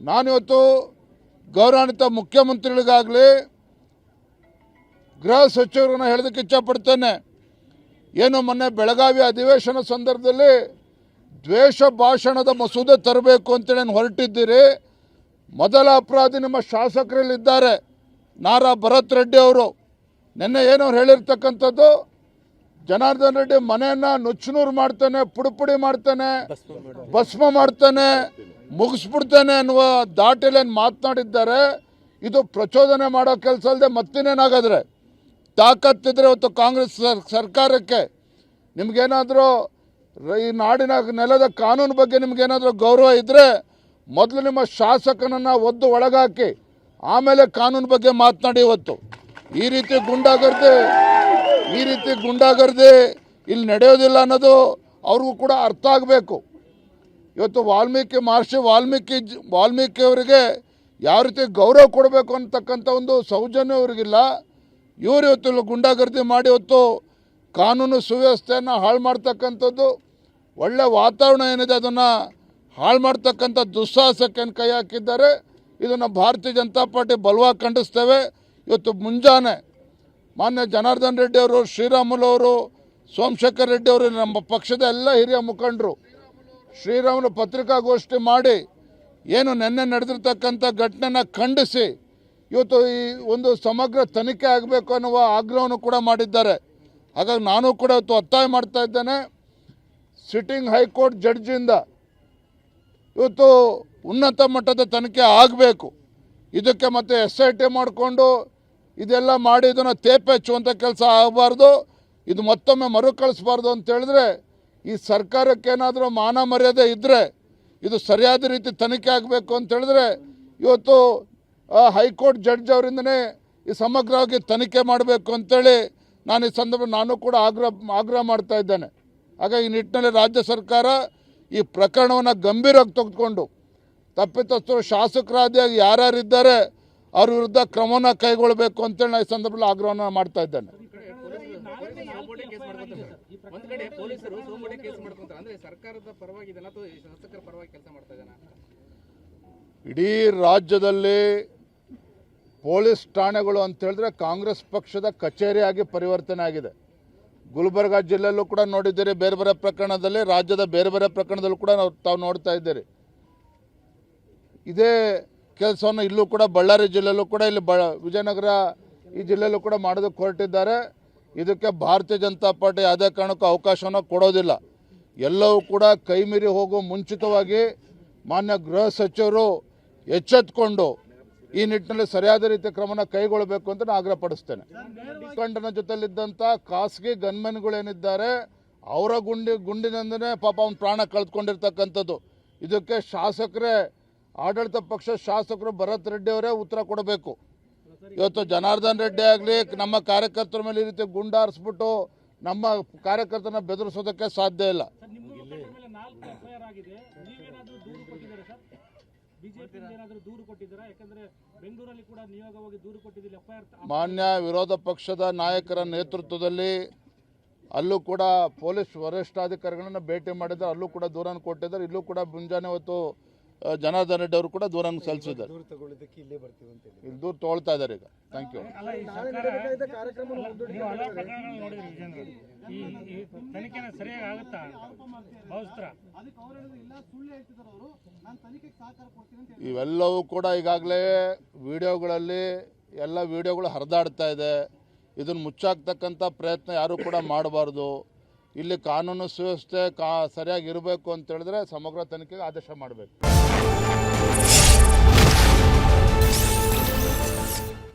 ನಾನಿವತ್ತು ಗೌರವಾನ್ವಿತ ಮುಖ್ಯಮಂತ್ರಿಗಳಿಗಾಗಲಿ ಗೃಹ ಸಚಿವರನ್ನು ಹೇಳೋದಕ್ಕೆ ಇಚ್ಛಪಡ್ತೇನೆ. ಏನು ಮೊನ್ನೆ ಬೆಳಗಾವಿ ಅಧಿವೇಶನ ಸಂದರ್ಭದಲ್ಲಿ ದ್ವೇಷ ಭಾಷಣದ ಮಸೂದೆ ತರಬೇಕು ಅಂತೇಳಿ ನಾನು ಹೊರಟಿದ್ದೀರಿ. ಮೊದಲ ಅಪರಾಧಿ ನಿಮ್ಮ ಶಾಸಕರಲ್ಲಿದ್ದಾರೆ. ನಾರಾ ಭರತ್ ರೆಡ್ಡಿ ಅವರು. ನಿನ್ನೆ ಏನೋ ಅವ್ರು ಹೇಳಿರ್ತಕ್ಕಂಥದ್ದು ಜನಾರ್ದನ್ ರೆಡ್ಡಿ ಮನೆಯನ್ನ ನುಚ್ಚುನೂರು ಮಾಡ್ತಾನೆ ಪುಡಿ ಪುಡಿ ಮಾಡ್ತಾನೆ. ಭಸ್ಮ ಮಾಡ್ತಾನೆ ಮುಗಿಸ್ಬಿಡ್ತಾನೆ ಅನ್ನುವ ದಾಟಿಯಲ್ಲಿ ಮಾತನಾಡಿದ್ದಾರೆ ಇದು ಪ್ರಚೋದನೆ ಮಾಡೋ ಕೆಲಸ ಅಲ್ಲದೆ ಮತ್ತಿನ್ನೇನಾಗಾದ್ರೆ? ತಾಕತ್ತಿದ್ರೆ ಇವತ್ತು ಕಾಂಗ್ರೆಸ್ ಸರ್- ಸರ್ಕಾರಕ್ಕೆ ನಿಮ್ಗೇನಾದರೂ ಈ ನಾಡಿನ ನೆಲದ ಕಾನೂನು ಬಗ್ಗೆ ನಿಮ್ಗೇನಾದರೂ ಗೌರವ ಇದ್ದರೆ ಮೊದಲು ನಿಮ್ಮ ಶಾಸಕನನ್ನು ಒದ್ದು ಒಳಗಾಕಿ ಆಮೇಲೆ ಕಾನೂನು ಬಗ್ಗೆ ಮಾತನಾಡಿ ಇವತ್ತು. ಈ ರೀತಿ ಗುಂಡಾಗರ್ದಿ ಈ ರೀತಿ ಗುಂಡಾಗರ್ದಿ ಇಲ್ಲಿ ನಡೆಯೋದಿಲ್ಲ ಅನ್ನೋದು ಅವ್ರಿಗೂ ಕೂಡ ಅರ್ಥ ಆಗಬೇಕು. ಇವತ್ತು ವಾಲ್ಮೀಕಿ ಮಹರ್ಷಿ ವಾಲ್ಮೀಕಿ ವಾಲ್ಮೀಕಿ ಅವರಿಗೆ ಯಾವ ರೀತಿ ಗೌರವ ಕೊಡಬೇಕು ಅಂತಕ್ಕಂಥ ಒಂದು ಸೌಜನ್ಯ ಅವ್ರಿಗಿಲ್ಲ. ಇವರು ಇವತ್ತು ಗುಂಡಾಗರ್ದಿ ಮಾಡಿ ಇವತ್ತು ಕಾನೂನು ಸುವ್ಯವಸ್ಥೆಯನ್ನು ಹಾಳು ಮಾಡ್ತಕ್ಕಂಥದ್ದು, ಒಳ್ಳೆ ವಾತಾವರಣ ಏನಿದೆ ಅದನ್ನು ಹಾಳು ಮಾಡ್ತಕ್ಕಂಥ ದುಸ್ಸಾಹಸಕ್ಕೆ ಕೈ ಹಾಕಿದ್ದಾರೆ. ಇದನ್ನು ಭಾರತೀಯ ಜನತಾ ಪಾರ್ಟಿ ಬಲವಾಗಿ ಖಂಡಿಸ್ತೇವೆ. ಇವತ್ತು ಮುಂಜಾನೆ ಮಾನ್ಯ ಜನಾರ್ದನ್ ರೆಡ್ಡಿ ಅವರು, ಶ್ರೀರಾಮುಲು ಅವರು, ಸೋಮಶೇಖರ್ ರೆಡ್ಡಿ ಅವರು, ನಮ್ಮ ಪಕ್ಷದ ಎಲ್ಲ ಹಿರಿಯ ಮುಖಂಡರು, ಶ್ರೀರಾಮುಲು ಪತ್ರಿಕಾಗೋಷ್ಠಿ ಮಾಡಿ ಏನು ನಿನ್ನೆ ನಡೆದಿರ್ತಕ್ಕಂಥ ಘಟನೆನ ಖಂಡಿಸಿ ಇವತ್ತು ಈ ಒಂದು ಸಮಗ್ರ ತನಿಖೆ ಆಗಬೇಕು ಅನ್ನುವ ಆಗ್ರಹವನ್ನು ಕೂಡ ಮಾಡಿದ್ದಾರೆ. ಹಾಗಾಗಿ ನಾನು ಕೂಡ ಇವತ್ತು ಒತ್ತಾಯ ಮಾಡ್ತಾ ಇದ್ದೇನೆ. ಸಿಟ್ಟಿಂಗ್ ಹೈಕೋರ್ಟ್ ಜಡ್ಜಿಂದ ಇವತ್ತು ಉನ್ನತ ಮಟ್ಟದ ತನಿಖೆ ಆಗಬೇಕು. ಇದಕ್ಕೆ ಮತ್ತೆ ಎಸ್ ಐ ಟಿ ಮಾಡಿಕೊಂಡು ಇದೆಲ್ಲ ಮಾಡಿ ಇದನ್ನು ತೇಪೆ ಹಚ್ಚುವಂಥ ಕೆಲಸ ಆಗಬಾರ್ದು. ಇದು ಮತ್ತೊಮ್ಮೆ ಮರುಕಳಿಸ್ಬಾರ್ದು ಅಂತ ಹೇಳಿದ್ರೆ, ಈ ಸರ್ಕಾರಕ್ಕೆ ಏನಾದರೂ ಮಾನ ಮರ್ಯಾದೆ ಇದ್ದರೆ ಇದು ಸರಿಯಾದ ರೀತಿ ತನಿಖೆ ಆಗಬೇಕು ಅಂತ ಹೇಳಿದ್ರೆ, ಇವತ್ತು ಹೈಕೋರ್ಟ್ ಜಡ್ಜ್ ಅವರಿಂದನೇ ಈ ಸಮಗ್ರವಾಗಿ ತನಿಖೆ ಮಾಡಬೇಕು ಅಂತೇಳಿ ನಾನು ಈ ಸಂದರ್ಭ ನಾನು ಕೂಡ ಆಗ್ರಹ ಆಗ್ರಹ ಮಾಡ್ತಾ ಇದ್ದೇನೆ. ಹಾಗಾಗಿ ಈ ನಿಟ್ಟಿನಲ್ಲಿ ರಾಜ್ಯ ಸರ್ಕಾರ ಈ ಪ್ರಕರಣವನ್ನು ಗಂಭೀರವಾಗಿ ತೆಗೆದುಕೊಂಡು, ತಪ್ಪಿತಸ್ಥರು ಶಾಸಕರಾದಿಯಾಗಿ ಯಾರ್ಯಾರಿದ್ದಾರೆ ಅವ್ರ ವಿರುದ್ಧ ಕ್ರಮನ ಕೈಗೊಳ್ಳಬೇಕು ಅಂತೇಳಿ ನಾನು ಈ ಸಂದರ್ಭದಲ್ಲಿ ಆಗ್ರಹವನ್ನು ಇದ್ದೇನೆ. ಮಾಡ್ತಾ ಇದ್ದಾನ? ಇಡೀ ರಾಜ್ಯದಲ್ಲಿ ಪೊಲೀಸ್ ಠಾಣೆಗಳು ಅಂತ ಹೇಳಿದ್ರೆ ಕಾಂಗ್ರೆಸ್ ಪಕ್ಷದ ಕಚೇರಿಯಾಗಿ ಪರಿವರ್ತನೆ ಆಗಿದೆ. ಗುಲ್ಬರ್ಗ ಜಿಲ್ಲೆಯಲ್ಲೂ ಕೂಡ ನೋಡಿದ್ದೀರಿ ಬೇರೆ ಬೇರೆ ಪ್ರಕರಣದಲ್ಲಿ ರಾಜ್ಯದ ಬೇರೆ ಬೇರೆ ಪ್ರಕರಣದಲ್ಲೂ ಕೂಡ ನಾವು ತಾವು ನೋಡ್ತಾ ಇದ್ದೀರಿ. ಇದೇ ಕೆಲಸವನ್ನು ಇಲ್ಲೂ ಕೂಡ ಬಳ್ಳಾರಿ ಜಿಲ್ಲೆಯಲ್ಲೂ ಕೂಡ ಇಲ್ಲಿ ಬ ವಿಜಯನಗರ ಈ ಜಿಲ್ಲೆಯಲ್ಲೂ ಕೂಡ ಮಾಡೋದಕ್ಕೆ ಹೊರಟಿದ್ದಾರೆ. ಇದಕ್ಕೆ ಭಾರತೀಯ ಜನತಾ ಪಾರ್ಟಿ ಯಾವುದೇ ಕಾರಣಕ್ಕೂ ಅವಕಾಶವನ್ನು ಕೊಡೋದಿಲ್ಲ. ಎಲ್ಲವೂ ಕೂಡ ಕೈ ಮೀರಿ ಹೋಗೋ ಮುಂಚಿತವಾಗಿ ಮಾನ್ಯ ಗೃಹ ಸಚಿವರು ಎಚ್ಚೆತ್ಕೊಂಡು ಈ ನಿಟ್ಟಿನಲ್ಲಿ ಸರಿಯಾದ ರೀತಿಯ ಕ್ರಮನ ಕೈಗೊಳ್ಳಬೇಕು ಅಂತ ನಾನು ಆಗ್ರಹಪಡಿಸ್ತೇನೆ. ಮುಖಂಡನ ಜೊತೆಯಲ್ಲಿದ್ದಂಥ ಖಾಸಗಿ ಗನ್ಮೆನ್ಗಳೇನಿದ್ದಾರೆ ಅವರ ಗುಂಡಿ, ಗುಂಡಿನಿಂದನೇ ಪಾಪ ಅವ್ನ ಪ್ರಾಣ ಕಳೆದುಕೊಂಡಿರ್ತಕ್ಕಂಥದ್ದು. ಇದಕ್ಕೆ ಶಾಸಕರೇ ಆಡಳಿತ ಪಕ್ಷ ಶಾಸಕರು ಭರತ್ ರೆಡ್ಡಿ ಅವರೇ ಉತ್ತರ ಕೊಡಬೇಕು. ಇವತ್ತು ಜನಾರ್ದನ್ ರೆಡ್ಡಿ ಆಗಲಿ ನಮ್ಮ ಕಾರ್ಯಕರ್ತರ ಮೇಲೆ ಈ ರೀತಿ ಗುಂಡಾರಿಸ್ಬಿಟ್ಟು ನಮ್ಮ ಕಾರ್ಯಕರ್ತನ ಬೆದರಿಸೋದಕ್ಕೆ ಸಾಧ್ಯ ಇಲ್ಲ. ನಿಮ್ಮ ಮೇಲೆ ನಾಲ್ಕು ಎಫ್ಐಆರ್ ಆಗಿದೆ. ನೀವೇನಾದ್ರೂ ದೂರು ಕೊಟ್ಟಿದ್ದೀರಾ ಸರ್? ಬಿಜೆಪಿ ಏನಾದ್ರೂ ದೂರು ಕೊಟ್ಟಿದ್ದೀರಾ? ಯಾಕಂದ್ರೆ ಬೆಂಗಳೂರಲ್ಲಿ ಕೂಡ ನಿಯೋಗವಾಗಿ ದೂರು ಕೊಟ್ಟಿದ್ದೀರಿ ಎಫ್ಐಆರ್ ಮಾನ್ಯ ವಿರೋಧ ಪಕ್ಷದ ನಾಯಕರ ನೇತೃತ್ವದಲ್ಲಿ ಅಲ್ಲೂ ಕೂಡ ಪೊಲೀಸ್ ವರಿಷ್ಠಾಧಿಕಾರಿಗಳನ್ನ ಭೇಟಿ ಮಾಡಿದ್ದಾರೆ ಅಲ್ಲೂ ಕೂಡ ದೂರನ್ನು ಕೊಟ್ಟಿದ್ದಾರೆ. ಇಲ್ಲೂ ಕೂಡ ಮುಂಜಾನೆ ಹೊತ್ತು ಜನಾರ್ದನ್ ರೆಡ್ಡಿ ಅವರು ಕೂಡ ದೂರನ್ನು ಸಲ್ಲಿಸಿದ್ದಾರೆ. ಇಲ್ಲೇ ಬರ್ತೀವಿ ಅಂತ ಹೇಳಿ ಇಲ್ಲಿ ದೂರ ತೊಗೊಳ್ತಾ ಇದ್ದಾರೆ ಈಗ. ಥ್ಯಾಂಕ್ ಯು ಅಲ್ಲ ಈ ಸರ್ಕಾರ ನೀವು ಹಲವು ಪ್ರಕರಣಗಳು ನೋಡಿದ್ರಿ ವಿಜೇಂದ್ರ ಈ ಈ ಸರಿಯಾಗಿ ಆಗುತ್ತಾ? ಭಾವಿಸ್ತೀರಾ ಅದಕ್ಕೆ ಅವ್ರು ಹೇಳಿದ್ರು ಇಲ್ಲ ಸುಳ್ಳು ಹೇಳ್ತಿದ್ದಾರೆ ಅವರು. ನಾನು ತನಿಖೆಗೆ ಸಹಕಾರ ಕೊಡ್ತೀನಿ ಅಂತ ಇವೆಲ್ಲವೂ ಕೂಡ ಈಗಾಗಲೇ ವಿಡಿಯೋಗಳಲ್ಲಿ ಎಲ್ಲ ವಿಡಿಯೋಗಳು ಹರಿದಾಡ್ತಾ ಇದೆ. ಇದನ್ನು ಮುಚ್ಚಾಕ್ತಕ್ಕಂಥ ಪ್ರಯತ್ನ ಯಾರೂ ಕೂಡ ಮಾಡಬಾರ್ದು. ಇಲ್ಲಿ ಕಾನೂನು ಸುವ್ಯವಸ್ಥೆ ಕಾ ಅಂತ ಹೇಳಿದ್ರೆ ಸಮಗ್ರ ತನಿಖೆಗೆ ಆದೇಶ ಮಾಡಬೇಕು.